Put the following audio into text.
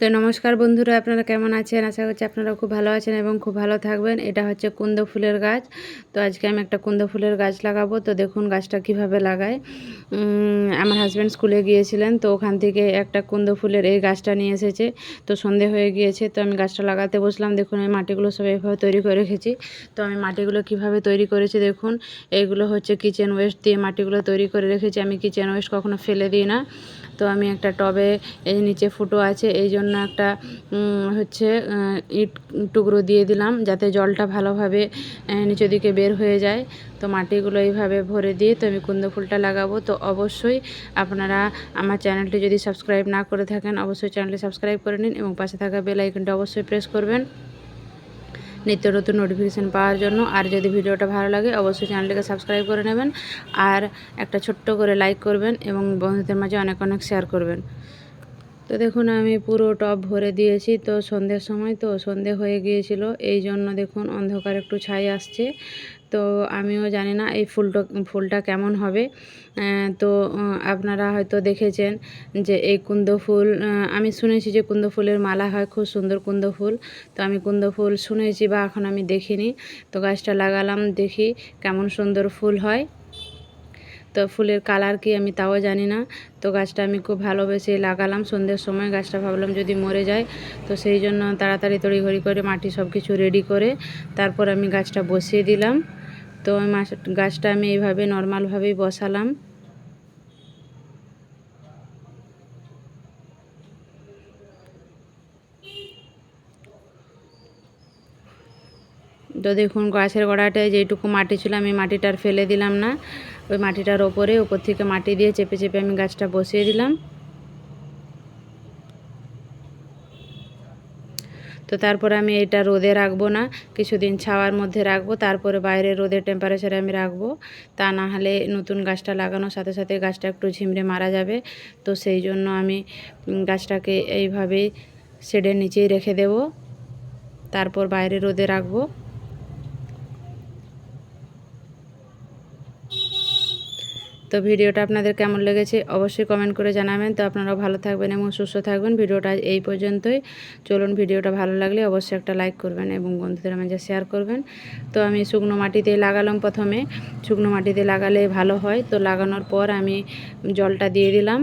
তো নমস্কার বন্ধুরা, আপনারা কেমন আছেন? আশা করছি আপনারা খুব ভালো আছেন এবং খুব ভালো থাকবেন। এটা হচ্ছে কুন্দ ফুলের গাছ। তো আজকে আমি একটা কুন্দ ফুলের গাছ লাগাবো। তো দেখুন গাছটা কীভাবে লাগায়। আমার হাজব্যান্ড স্কুলে গিয়েছিলেন, তো ওখান থেকে একটা কুন্দ ফুলের এই গাছটা নিয়ে এসেছে। তো সন্ধে হয়ে গিয়েছে, তো আমি গাছটা লাগাতে বসলাম। দেখুন আমি মাটিগুলো সব এভাবে তৈরি করে রেখেছি। তো আমি মাটিগুলো কীভাবে তৈরি করেছি দেখুন। এইগুলো হচ্ছে কিচেন ওয়েস্ট দিয়ে মাটিগুলো তৈরি করে রেখেছি। আমি কিচেন ওয়েস্ট কখনো ফেলে দিই না। তো আমি একটা টবে, এই নিচে ফুটো আছে, এই জন্য একটা হচ্ছে ইট টুকরো দিয়ে দিলাম যাতে জলটা ভালোভাবে নিচের দিকে বের হয়ে যায়। তো মাটিগুলো এইভাবে ভরে দিয়ে তো আমি কুন্দ ফুলটা লাগাবো। তো অবশ্যই আপনারা আমার চ্যানেলটি যদি সাবস্ক্রাইব না করে থাকেন, অবশ্যই চ্যানেলটি সাবস্ক্রাইব করে নিন এবং পাশে থাকা বেল আইকনটা অবশ্যই প্রেস করবেন। নিত্য নতুন নোটিফিকেশান পাওয়ার জন্য। আর যদি ভিডিওটা ভালো লাগে, অবশ্যই চ্যানেলটিকে সাবস্ক্রাইব করে নেবেন। আর একটা ছোট্ট করে লাইক করবেন এবং বন্ধুদের মাঝে অনেক অনেক শেয়ার করবেন। তো দেখুন, আমি পুরো টব ভরে দিয়েছি। তো সন্ধ্যের সময় তো সন্ধে হয়ে গিয়েছিল, এই জন্য দেখুন অন্ধকার একটু ছাই আসছে। তো আমিও জানি না এই ফুলটা ফুলটা কেমন হবে। তো আপনারা হয়তো দেখেছেন যে এই কুন্দ ফুল আমি শুনেছি যে কুন্দ ফুলের মালা হয় খুব সুন্দর কুন্দ ফুল। তো আমি কুন্দ ফুল শুনেছি বা এখন আমি দেখিনি। তো গাছটা লাগালাম, দেখি কেমন সুন্দর ফুল হয়। তো ফুলের কালার কি আমি তাও জানি না। তো গাছটা আমি খুব ভালোবেসে লাগালাম। সন্ধ্যের সময় গাছটা ভাবলাম যদি মরে যায়, তো সেই জন্য তাড়াতাড়ি তড়িঘড়ি করে মাটি সব কিছু রেডি করে তারপর আমি গাছটা বসিয়ে দিলাম। তো গাছটা আমি এইভাবে নর্মালভাবেই বসালাম। তো দেখুন গাছের গোড়াটায় যেটুকু মাটি ছিল আমি মাটিটার ফেলে দিলাম না। ওই মাটিটার ওপরে উপর থেকে মাটি দিয়ে চেপে চেপে আমি গাছটা বসিয়ে দিলাম। তো তারপরে আমি এটা রোদে রাখব না, কিছুদিন ছাওয়ার মধ্যে রাখব, তারপরে বাইরে রোদের টেম্পারেচারে আমি রাখব। তা না হলে নতুন গাছটা লাগানোর সাথে সাথে গাছটা একটু ঝিমড়ে মারা যাবে। তো সেই জন্য আমি গাছটাকে এইভাবেই শেডের নিচেই রেখে দেব। তারপর বাইরে রোদে রাখব। তো ভিডিওটা আপনাদের কেমন লেগেছে অবশ্যই কমেন্ট করে জানাবেন। তো আপনারাও ভালো থাকবেন এবং সুস্থ থাকবেন। ভিডিওটা এই পর্যন্তই। চলুন ভিডিওটা ভালো লাগলে অবশ্যই একটা লাইক করবেন এবং বন্ধুদের মাঝে শেয়ার করবেন। তো আমি শুকনো মাটিতে লাগালাম প্রথমে। শুকনো মাটিতে লাগালে ভালো হয়। তো লাগানোর পর আমি জলটা দিয়ে দিলাম।